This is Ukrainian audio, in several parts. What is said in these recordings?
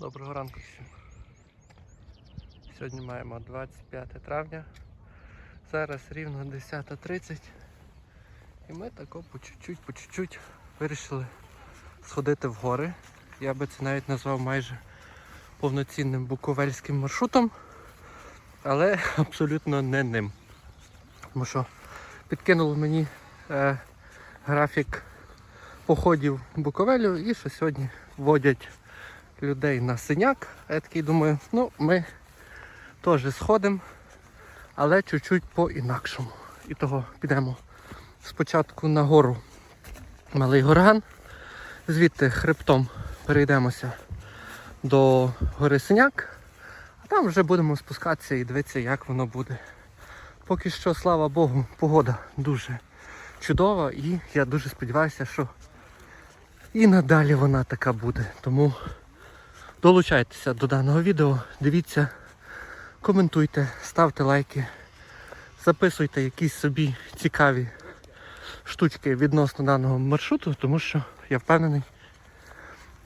Доброго ранку всім. Сьогодні маємо 25 травня. Зараз рівно 10.30. І ми тако по чуть-чуть, по чуть-чуть вирішили сходити в гори. Я би це навіть назвав майже повноцінним буковельським маршрутом, але абсолютно не ним. Тому що підкинули мені е, графік походів Буковелю і що сьогодні водять людей на синяк. А Я такий думаю, ну ми теж сходимо, але чуть-чуть по-інакшому. І того підемо спочатку на гору Малий Горган, звідти хребтом перейдемося до гори Синяк, а там вже будемо спускатися і дивитися, як воно буде. Поки що, слава Богу, погода дуже чудова і я дуже сподіваюся, що і надалі вона така буде. Тому долучайтеся до даного відео, дивіться, коментуйте, ставте лайки, записуйте якісь собі цікаві штучки відносно даного маршруту, тому що я впевнений,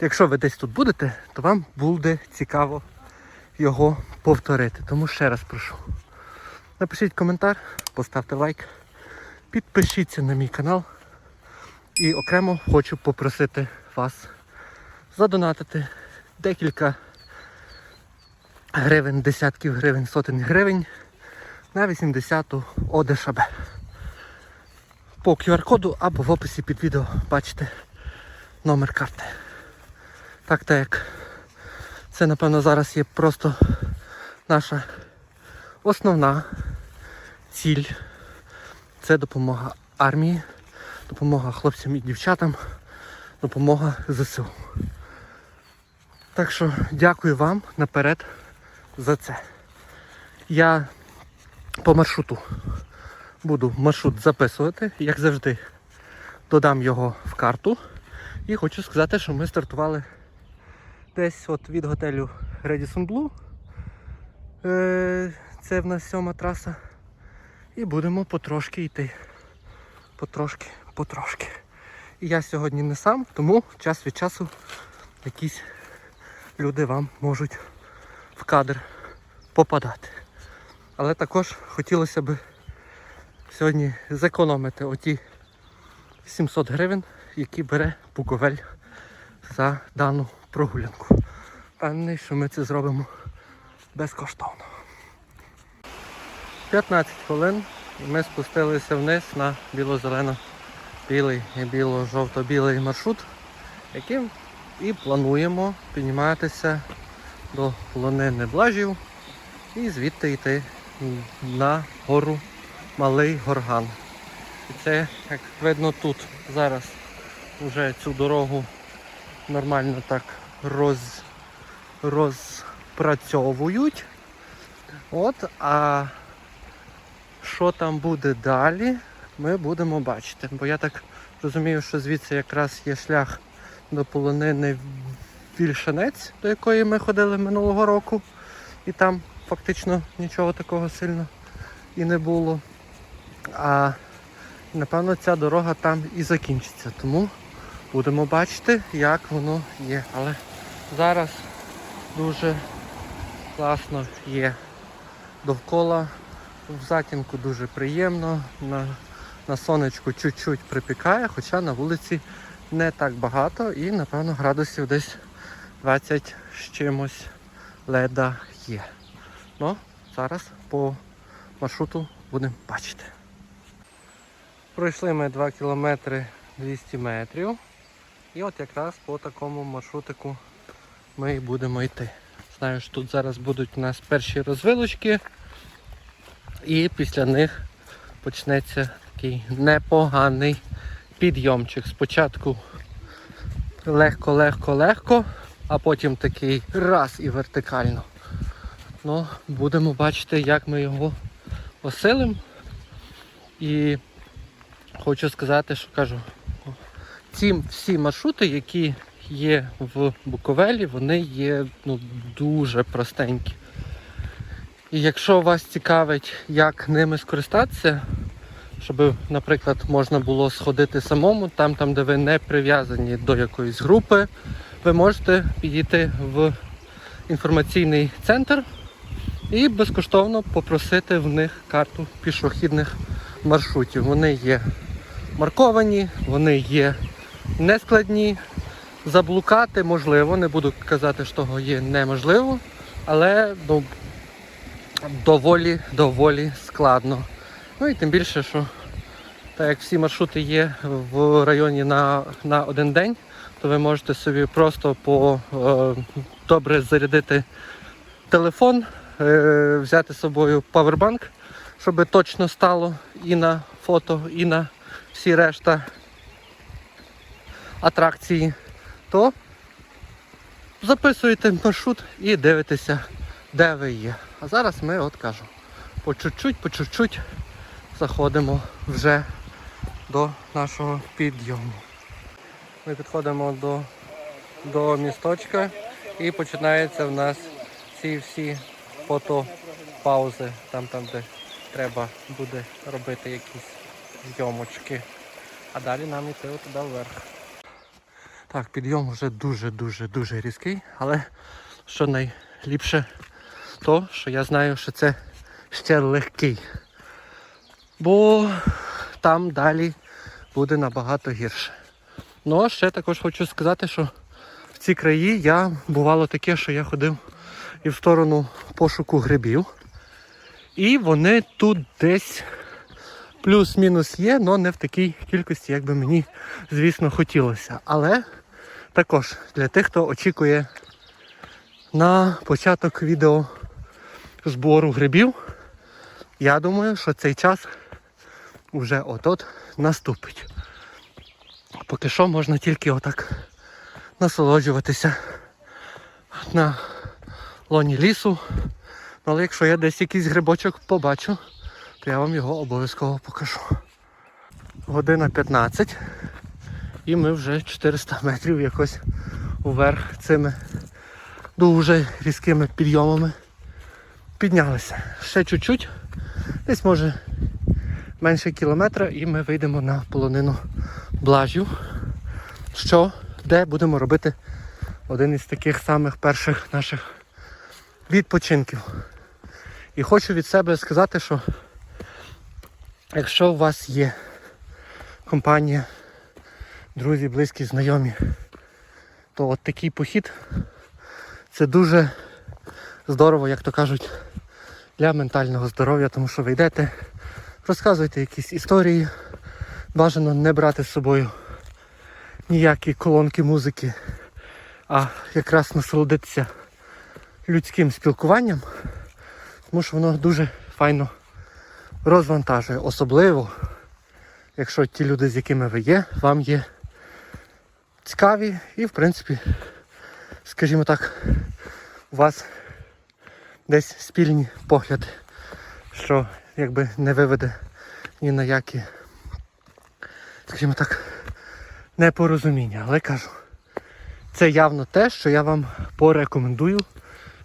якщо ви десь тут будете, то вам буде цікаво його повторити. Тому ще раз прошу. Напишіть коментар, поставте лайк, підпишіться на мій канал. І окремо хочу попросити вас задонатити декілька гривень, десятків гривень, сотень гривень на 80-ту ОДШБ. По QR-коду або в описі під відео бачите номер карти. Так так як це напевно зараз є просто наша основна ціль. Це допомога армії, допомога хлопцям і дівчатам, допомога ЗСУ. Так що дякую вам наперед за це. Я по маршруту буду маршрут записувати, як завжди, додам його в карту. І хочу сказати, що ми стартували десь от від готелю Redison Blue. Е, Це в нас сьома траса. І будемо потрошки йти. Потрошки, потрошки. І я сьогодні не сам, тому час від часу якісь люди вам можуть в кадр попадати. Але також хотілося б сьогодні зекономити оті 700 гривень, які бере Буковель за дану прогулянку. Певний, що ми це зробимо безкоштовно. 15 хвилин ми спустилися вниз на біло-зелено-білий і біло-жовто-білий маршрут, яким і плануємо підніматися до полонини Блажів і звідти йти на гору Малий Горган. І це, як видно, тут зараз вже цю дорогу нормально так роз, розпрацьовують. От, а що там буде далі, ми будемо бачити. Бо я так розумію, що звідси якраз є шлях до полонини Вільшанець, до якої ми ходили минулого року. І там фактично нічого такого сильно і не було. А напевно ця дорога там і закінчиться. Тому будемо бачити, як воно є. Але зараз дуже класно є довкола. В затінку дуже приємно, на, на сонечку чуть-чуть припікає, хоча на вулиці не так багато і, напевно, градусів десь 20 з чимось леда є. Ну, зараз по маршруту будемо бачити. Пройшли ми 2 кілометри 200 метрів. І от якраз по такому маршрутику ми і будемо йти. Знаю, що тут зараз будуть у нас перші розвилочки. І після них почнеться такий непоганий підйомчик. Спочатку легко-легко-легко, а потім такий раз і вертикально. Ну, будемо бачити, як ми його осилимо. І хочу сказати, що кажу, ці всі маршрути, які є в Буковелі, вони є ну, дуже простенькі. І якщо вас цікавить, як ними скористатися, щоб, наприклад, можна було сходити самому, там, там де ви не прив'язані до якоїсь групи, ви можете підійти в інформаційний центр і безкоштовно попросити в них карту пішохідних маршрутів. Вони є марковані, вони є нескладні. Заблукати можливо, не буду казати, що того є неможливо, але ну, доволі, доволі складно. Ну і тим більше, що так як всі маршрути є в районі на, на один день, то ви можете собі просто по е, добре зарядити телефон, е, взяти з собою павербанк, щоб точно стало і на фото, і на всі решта атракції, то записуєте маршрут і дивитеся, де ви є. А зараз ми от кажу, по чуть-чуть, по чуть-чуть заходимо вже до нашого підйому. Ми підходимо до, до місточка і починаються в нас ці всі фотопаузи, там, там де треба буде робити якісь зйомочки. А далі нам йти туди вверх. Так, підйом вже дуже-дуже дуже різкий, але що найліпше, то що я знаю, що це ще легкий. Бо там далі буде набагато гірше. Ну, а ще також хочу сказати, що в ці краї я бувало таке, що я ходив і в сторону пошуку грибів. І вони тут десь плюс-мінус є, але не в такій кількості, як би мені, звісно, хотілося. Але також для тих, хто очікує на початок відео збору грибів, я думаю, що цей час вже от-от наступить. Поки що можна тільки отак насолоджуватися на лоні лісу. Ну, Але якщо я десь якийсь грибочок побачу, то я вам його обов'язково покажу. Година 15 і ми вже 400 метрів якось вверх цими дуже різкими підйомами піднялися. Ще чуть-чуть, десь може менше кілометра і ми вийдемо на полонину блажів, що де будемо робити один із таких самих перших наших відпочинків. І хочу від себе сказати, що якщо у вас є компанія, друзі, близькі, знайомі, то от такий похід це дуже здорово, як то кажуть, для ментального здоров'я, тому що ви йдете, розказуєте якісь історії, бажано не брати з собою ніякі колонки музики, а якраз насолодитися людським спілкуванням, тому що воно дуже файно розвантажує. Особливо, якщо ті люди, з якими ви є, вам є цікаві і, в принципі, скажімо так, у вас десь спільні погляди, що якби не виведе ні на які, скажімо так, непорозуміння. Але кажу, це явно те, що я вам порекомендую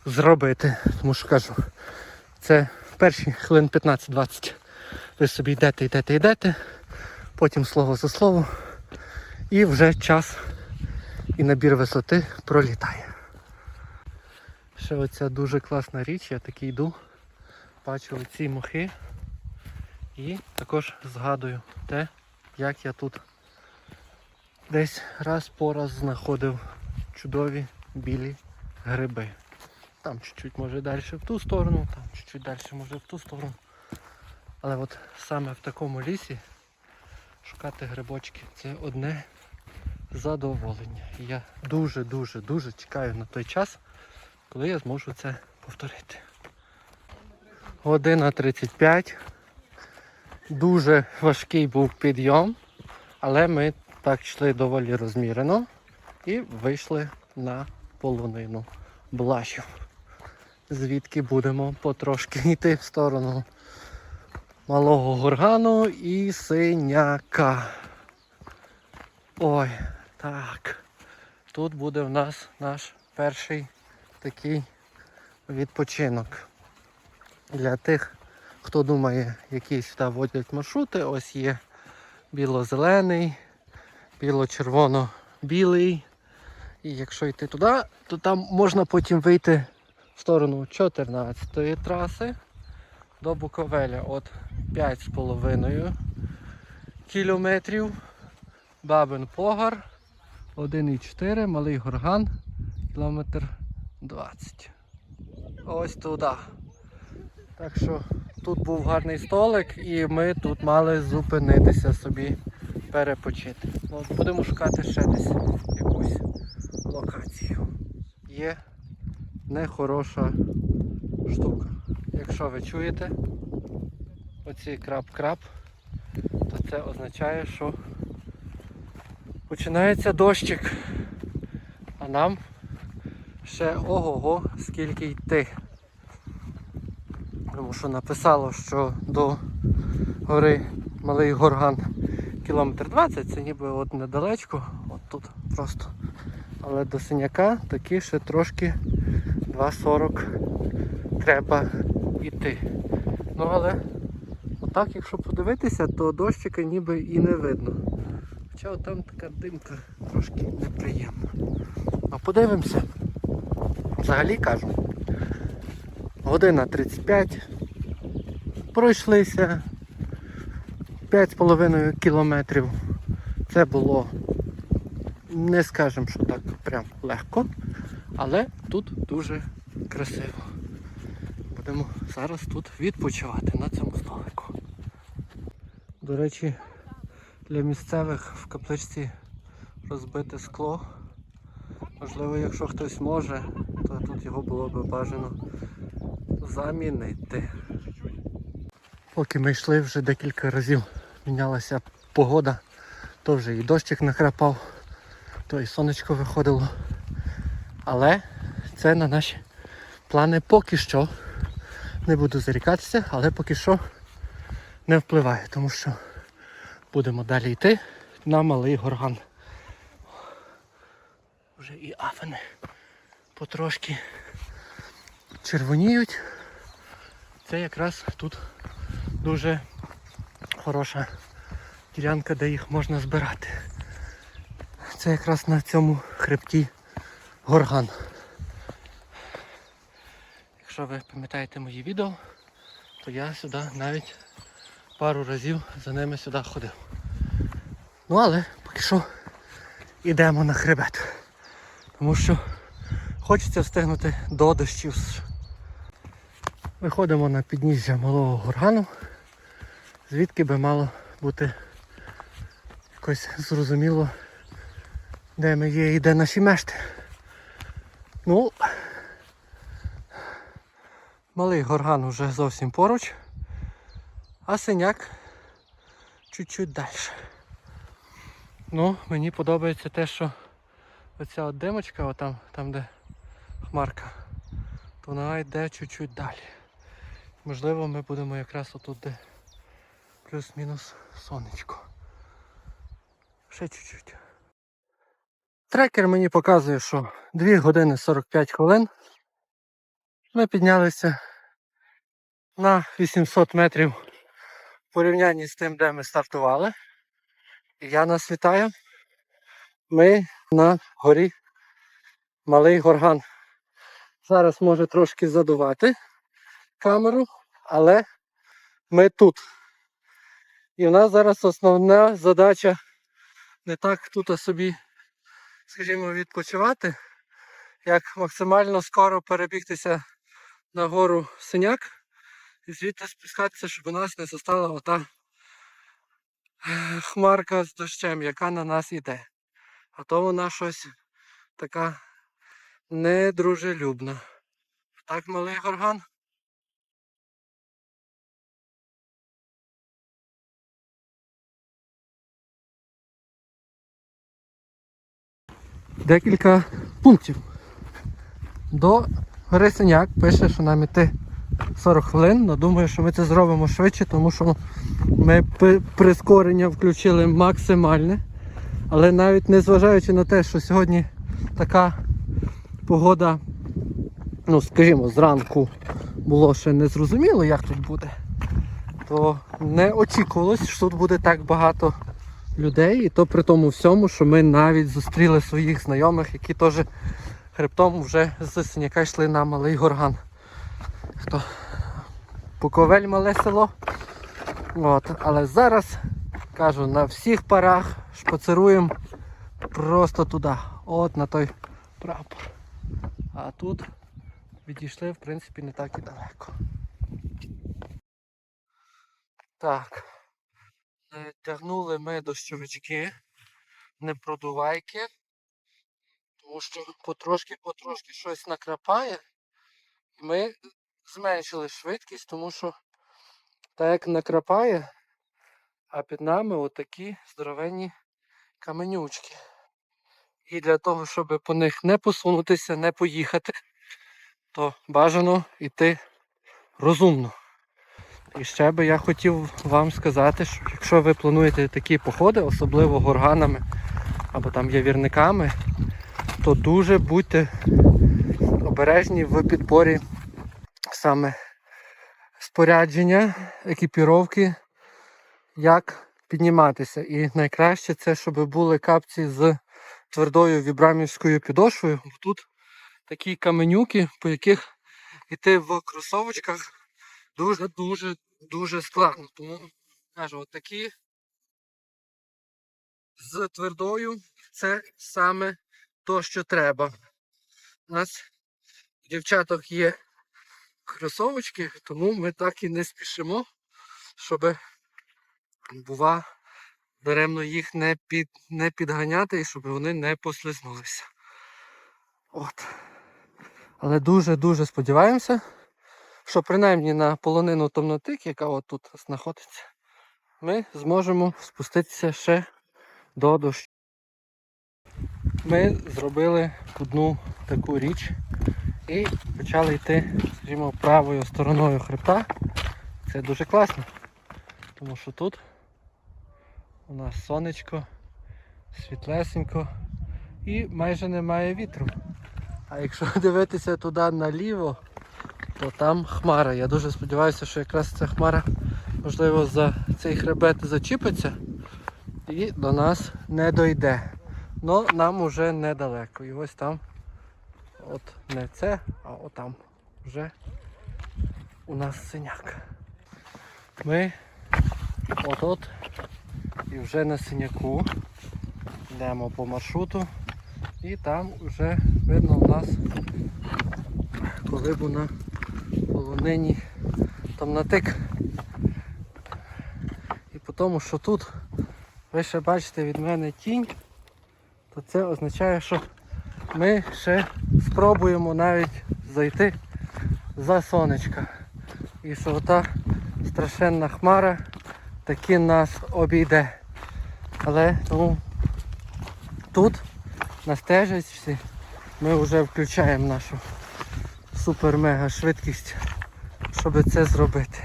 зробити. Тому що кажу, це перші хвилин 15-20 ви собі йдете, йдете, йдете, потім слово за слово, і вже час і набір висоти пролітає. Ще оця дуже класна річ, я таки йду, бачу оці мохи і також згадую те, як я тут десь раз по раз знаходив чудові білі гриби. Там чуть-чуть може далі в ту сторону, там чуть-чуть далі може в ту сторону. Але от саме в такому лісі шукати грибочки це одне задоволення. Я дуже-дуже дуже чекаю на той час, коли я зможу це повторити. Година 35. Дуже важкий був підйом, але ми так йшли доволі розмірено і вийшли на полонину Блашів. Звідки будемо потрошки йти в сторону малого горгану і синяка. Ой, так. Тут буде в нас наш перший такий відпочинок. Для тих, хто думає, які сюди водять маршрути, ось є біло-зелений, біло-червоно-білий І якщо йти туди, то там можна потім вийти в сторону 14 траси до Буковеля. От 5,5 кілометрів. Бабин Погар 1,4, Малий Горган, кілометр 20. Ось туди. Так що тут був гарний столик і ми тут мали зупинитися собі перепочити. Ну, будемо шукати ще десь якусь локацію. Є нехороша штука. Якщо ви чуєте оці крап-крап, то це означає, що починається дощик. А нам ще ого-го скільки йти. Тому що написало, що до гори Малий Горган кілометр 20, це ніби от недалечко, от тут просто. Але до синяка таки ще трошки 2,40 треба йти. Ну але отак, якщо подивитися, то дощика ніби і не видно. Хоча там така димка трошки неприємна. Ну подивимося. Взагалі кажу. Година 35. Пройшлися 5,5 кілометрів. Це було, не скажемо, що так прям легко, але тут дуже красиво. Будемо зараз тут відпочивати на цьому столику. До речі, для місцевих в капличці розбите скло. Можливо, якщо хтось може, то тут його було би бажано замінити. Поки ми йшли, вже декілька разів мінялася погода, то вже і дощик накрапав, то і сонечко виходило. Але це на наші плани поки що. Не буду зарікатися, але поки що не впливає, тому що будемо далі йти на малий горган. Вже і афини потрошки червоніють. Це якраз тут дуже хороша ділянка, де їх можна збирати. Це якраз на цьому хребті горган. Якщо ви пам'ятаєте мої відео, то я сюди навіть пару разів за ними сюди ходив. Ну але поки що йдемо на хребет. Тому що хочеться встигнути до дощів. Виходимо на підніжжя малого горгану, звідки би мало бути якось зрозуміло, де ми є і де наші мешти. Ну, малий горган вже зовсім поруч, а синяк чуть-чуть далі. Ну, мені подобається те, що оця от димочка, отам, там де хмарка, то вона йде чуть-чуть далі. Можливо, ми будемо якраз отут, де плюс-мінус сонечко. Ще чуть-чуть. Трекер мені показує, що 2 години 45 хвилин. Ми піднялися на 800 метрів в порівнянні з тим, де ми стартували. І я нас вітаю. Ми на горі Малий Горган. Зараз може трошки задувати камеру, але ми тут. І в нас зараз основна задача не так тут собі, скажімо, відпочивати, як максимально скоро перебігтися на гору синяк і звідти спускатися, щоб у нас не застала ота хмарка з дощем, яка на нас йде. А то вона щось така недружелюбна. Так, малий горган? Декілька пунктів. До гори Синяк пише, що нам іти 40 хвилин, але думаю, що ми це зробимо швидше, тому що ми прискорення включили максимальне. Але навіть незважаючи на те, що сьогодні така погода, ну скажімо, зранку було ще не зрозуміло, як тут буде, то не очікувалось, що тут буде так багато людей, і то при тому всьому, що ми навіть зустріли своїх знайомих, які теж хребтом вже з синяка йшли на малий горган. Хто? Буковель мале село. От. Але зараз кажу, на всіх парах шпацируємо просто туди. От на той прапор. А тут відійшли, в принципі, не так і далеко. Так. Тягнули ми дощовички, не продувайки, тому що потрошки-потрошки щось накрапає. Ми зменшили швидкість, тому що так як накрапає, а під нами отакі здоровенні каменючки. І для того, щоб по них не посунутися, не поїхати, то бажано йти розумно. І ще би я хотів вам сказати, що якщо ви плануєте такі походи, особливо горганами або там явірниками, то дуже будьте обережні в підборі саме спорядження, екіпіровки, як підніматися. І найкраще це, щоб були капці з твердою вібрамівською підошвою. Тут такі каменюки, по яких йти в кросовочках дуже-дуже дуже складно. Тому кажу, от такі з твердою це саме то, що треба. У нас у дівчаток є кросовочки, тому ми так і не спішимо, щоб бува даремно їх не, під, не підганяти і щоб вони не послизнулися. От. Але дуже-дуже сподіваємося, що принаймні на полонину Томнотик, яка от тут знаходиться, ми зможемо спуститися ще до дощу. Ми зробили одну таку річ і почали йти, скажімо, правою стороною хребта. Це дуже класно, тому що тут у нас сонечко, світлесенько і майже немає вітру. А якщо дивитися туди наліво, то там хмара. Я дуже сподіваюся, що якраз ця хмара можливо за цей хребет зачіпиться і до нас не дойде. Но нам уже недалеко. І ось там, от не це, а отам вже у нас синяк. Ми от-от і вже на синяку йдемо по маршруту і там вже видно у нас коли б на полонині там натик. І по тому, що тут ви ще бачите від мене тінь, то це означає, що ми ще спробуємо навіть зайти за сонечка. І що ота страшенна хмара таки нас обійде. Але тому тут на стежечці ми вже включаємо нашу супер-мега швидкість, щоб це зробити.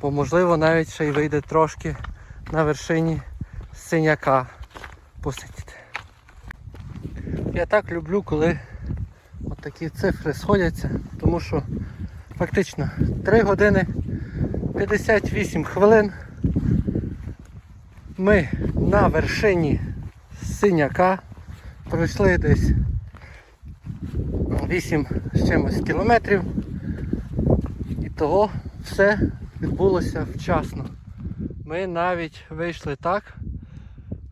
Бо можливо навіть ще й вийде трошки на вершині синяка посидіти. Я так люблю, коли от такі цифри сходяться, тому що фактично 3 години 58 хвилин ми на вершині синяка пройшли десь 8 з чимось кілометрів. І того все відбулося вчасно. Ми навіть вийшли так,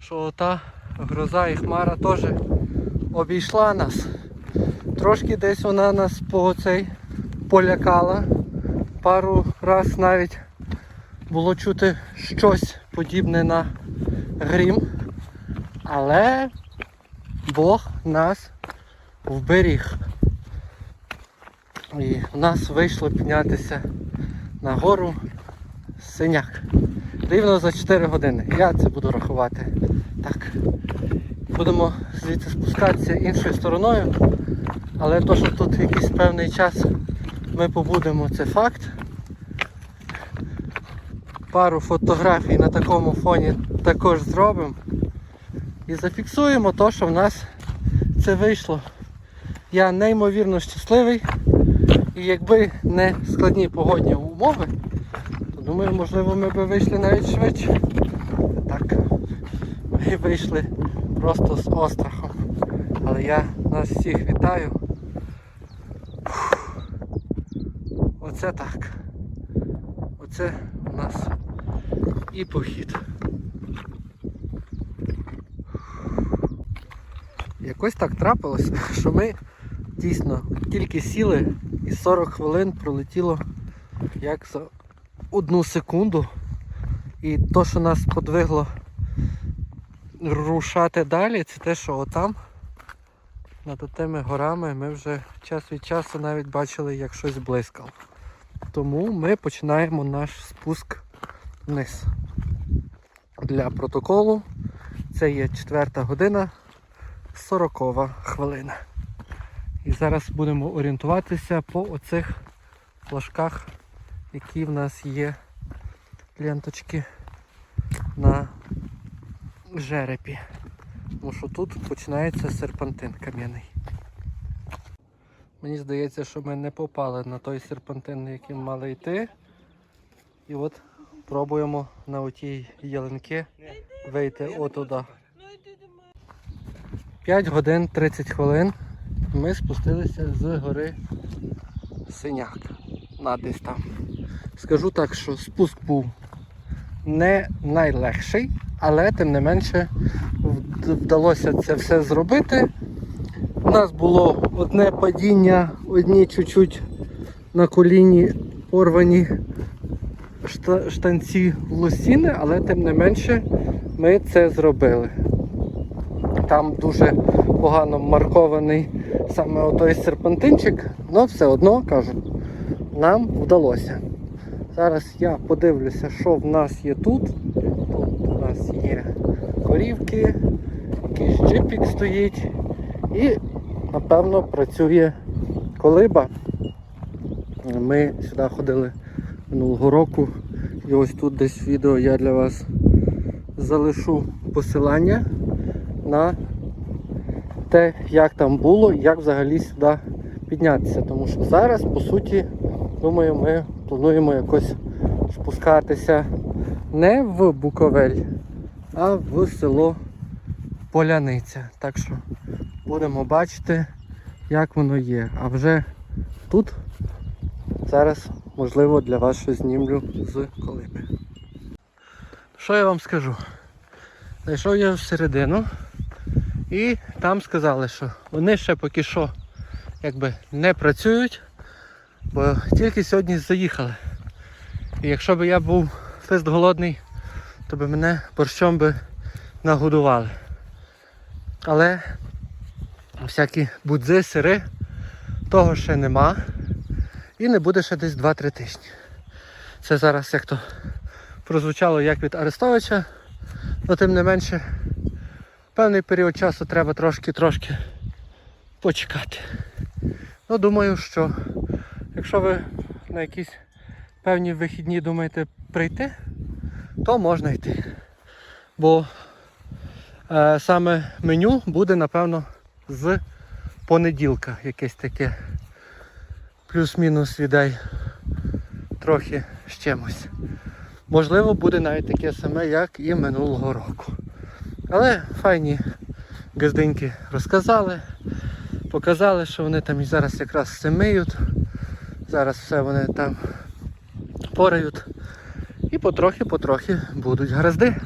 що та гроза і хмара теж обійшла нас. Трошки десь вона нас по цей полякала. Пару раз навіть було чути щось подібне на грім. Але Бог нас вберіг. І у нас вийшло піднятися на гору синяк. Рівно за 4 години. Я це буду рахувати. Так. Будемо звідси спускатися іншою стороною. Але то, що тут якийсь певний час ми побудемо, це факт. Пару фотографій на такому фоні також зробимо. І зафіксуємо то, що в нас це вийшло. Я неймовірно щасливий. І якби не складні погодні умови, то думаю, можливо, ми б вийшли навіть швидше. Так. і вийшли просто з острахом. Але я нас всіх вітаю. Оце так. Оце у нас і похід. Якось так трапилось, що ми дійсно тільки сіли і 40 хвилин пролетіло як за одну секунду. І то, що нас подвигло рушати далі, це те, що отам, над тими горами, ми вже час від часу навіть бачили, як щось блискало. Тому ми починаємо наш спуск вниз. Для протоколу це є 4 година 40 хвилина. І зараз будемо орієнтуватися по оцих флажках, які в нас є ленточки на жерепі. Тому що тут починається серпантин кам'яний. Мені здається, що ми не попали на той серпантин, на яким мали йти. І от пробуємо на отій ялинки вийти отуда. 5 годин 30 хвилин ми спустилися з гори Синяк. На десь там. Скажу так, що спуск був не найлегший, але тим не менше вдалося це все зробити. У нас було одне падіння, одні чуть-чуть на коліні порвані штанці лосіни, але тим не менше ми це зробили. Там дуже погано маркований саме отой серпантинчик, але все одно кажу, нам вдалося. Зараз я подивлюся, що в нас є тут. Тут у нас є корівки, якийсь джипік стоїть і, напевно, працює колиба. Ми сюди ходили минулого року. І ось тут десь відео я для вас залишу посилання на те, як там було, і як взагалі сюди піднятися. Тому що зараз, по суті, думаю, ми плануємо якось спускатися не в Буковель, а в село Поляниця. Так що будемо бачити, як воно є. А вже тут зараз, можливо, для вас щось знімлю з колиби. Що я вам скажу? Зайшов я всередину і там сказали, що вони ще поки що якби не працюють, бо тільки сьогодні заїхали. І якщо б я був фест голодний, то би мене борщом би нагодували. Але всякі будзи, сири, того ще нема. І не буде ще десь 2-3 тижні. Це зараз як то прозвучало як від Арестовича, але тим не менше певний період часу треба трошки-трошки почекати. Ну, думаю, що якщо ви на якісь певні вихідні думаєте прийти, то можна йти. Бо е, саме меню буде, напевно, з понеділка якесь таке плюс-мінус віддай трохи з чимось. Можливо, буде навіть таке саме, як і минулого року. Але файні газдиньки розказали, показали, що вони там і зараз якраз все миють. Зараз все вони там порають. І потрохи-потрохи будуть гаразди.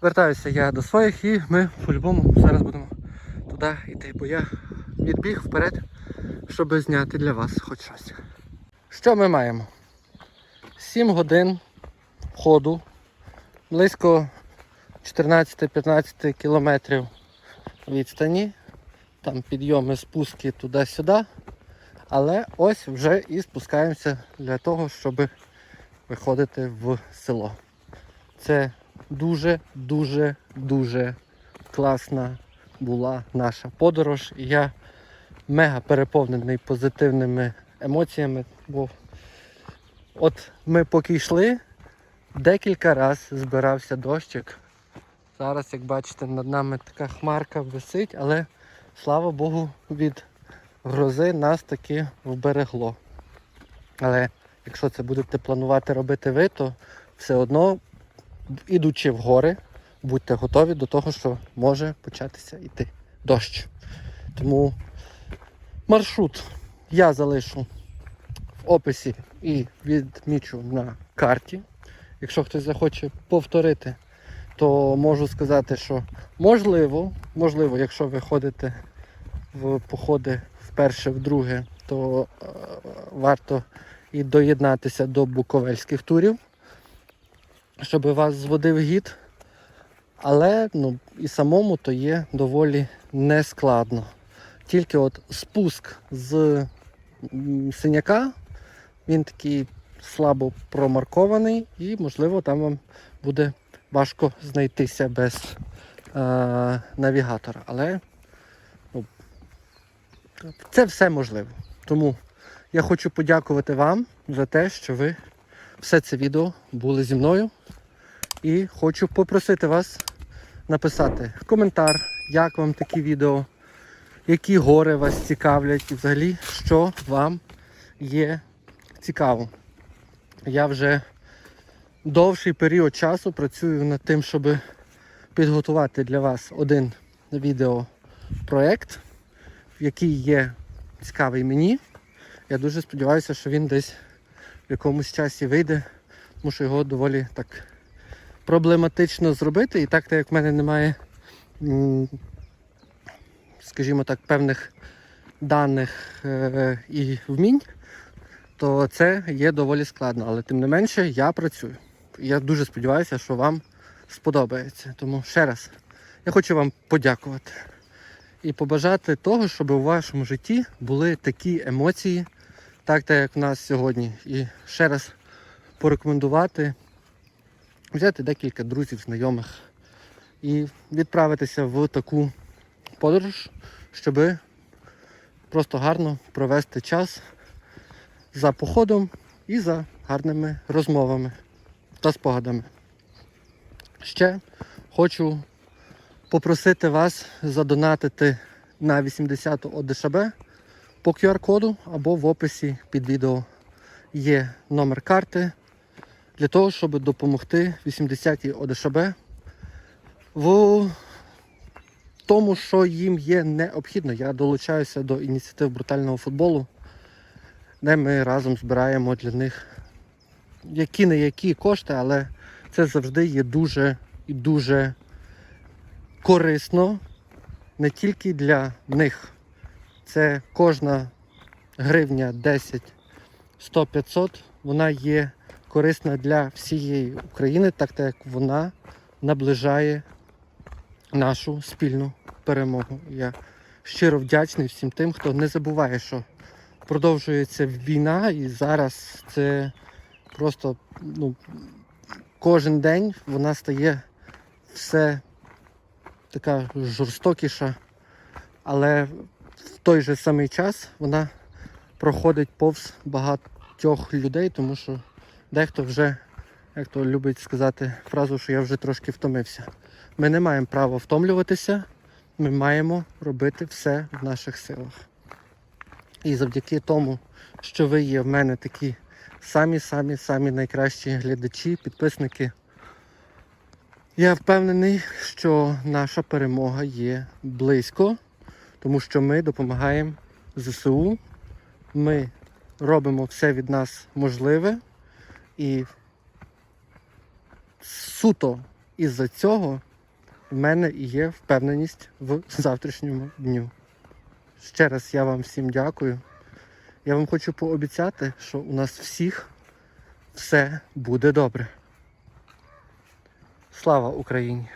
Вертаюся я до своїх і ми по-любому зараз будемо туди йти, бо я відбіг вперед, щоб зняти для вас хоч щось. Що ми маємо? 7 годин ходу, близько 14-15 кілометрів відстані. Там підйоми, спуски туди-сюди. Але ось вже і спускаємося для того, щоб виходити в село. Це дуже-дуже дуже класна була наша подорож. Я мега переповнений позитивними емоціями, бо от ми поки йшли, декілька разів збирався дощик. Зараз, як бачите, над нами така хмарка висить, але слава Богу, від грози нас таки вберегло. Але якщо це будете планувати робити ви, то все одно, ідучи в гори, будьте готові до того, що може початися йти дощ. Тому маршрут я залишу в описі і відмічу на карті. Якщо хтось захоче повторити, то можу сказати, що можливо, можливо, якщо ви ходите в походи вперше, вдруге, то е, варто і доєднатися до буковельських турів, щоб вас зводив гід. Але ну, і самому то є доволі нескладно. Тільки от спуск з синяка, він такий слабо промаркований, і, можливо, там вам буде важко знайтися без е, навігатора. Але ну, це все можливо. Тому я хочу подякувати вам за те, що ви все це відео були зі мною. І хочу попросити вас написати коментар, як вам такі відео, які гори вас цікавлять і взагалі, що вам є цікаво. Я вже довший період часу працюю над тим, щоб підготувати для вас один відеопроект, який є цікавий мені. Я дуже сподіваюся, що він десь в якомусь часі вийде, тому що його доволі так проблематично зробити. І так, так як в мене немає, скажімо так, певних даних е, і вмінь, то це є доволі складно. Але тим не менше я працюю. Я дуже сподіваюся, що вам сподобається. Тому ще раз я хочу вам подякувати і побажати того, щоб у вашому житті були такі емоції, так, так як в нас сьогодні. І ще раз порекомендувати взяти декілька друзів, знайомих і відправитися в таку подорож, щоб просто гарно провести час за походом і за гарними розмовами та спогадами. Ще хочу попросити вас задонатити на 80 ОДШБ по QR-коду або в описі під відео є номер карти для того, щоб допомогти 80-й ОДШБ в тому, що їм є необхідно. Я долучаюся до ініціатив брутального футболу, де ми разом збираємо для них які не які кошти, але це завжди є дуже і дуже корисно не тільки для них. Це кожна гривня 10, 100, 500, вона є корисна для всієї України, так як вона наближає нашу спільну перемогу. Я щиро вдячний всім тим, хто не забуває, що продовжується війна, і зараз це просто ну, кожен день вона стає все така жорстокіша, але в той же самий час вона проходить повз багатьох людей, тому що дехто вже, як то любить сказати фразу, що я вже трошки втомився. Ми не маємо права втомлюватися, ми маємо робити все в наших силах. І завдяки тому, що ви є в мене такі самі-самі-самі найкращі глядачі, підписники. Я впевнений, що наша перемога є близько, тому що ми допомагаємо ЗСУ, ми робимо все від нас можливе і суто із-за цього в мене є впевненість в завтрашньому дню. Ще раз я вам всім дякую. Я вам хочу пообіцяти, що у нас всіх все буде добре. Слава Україні!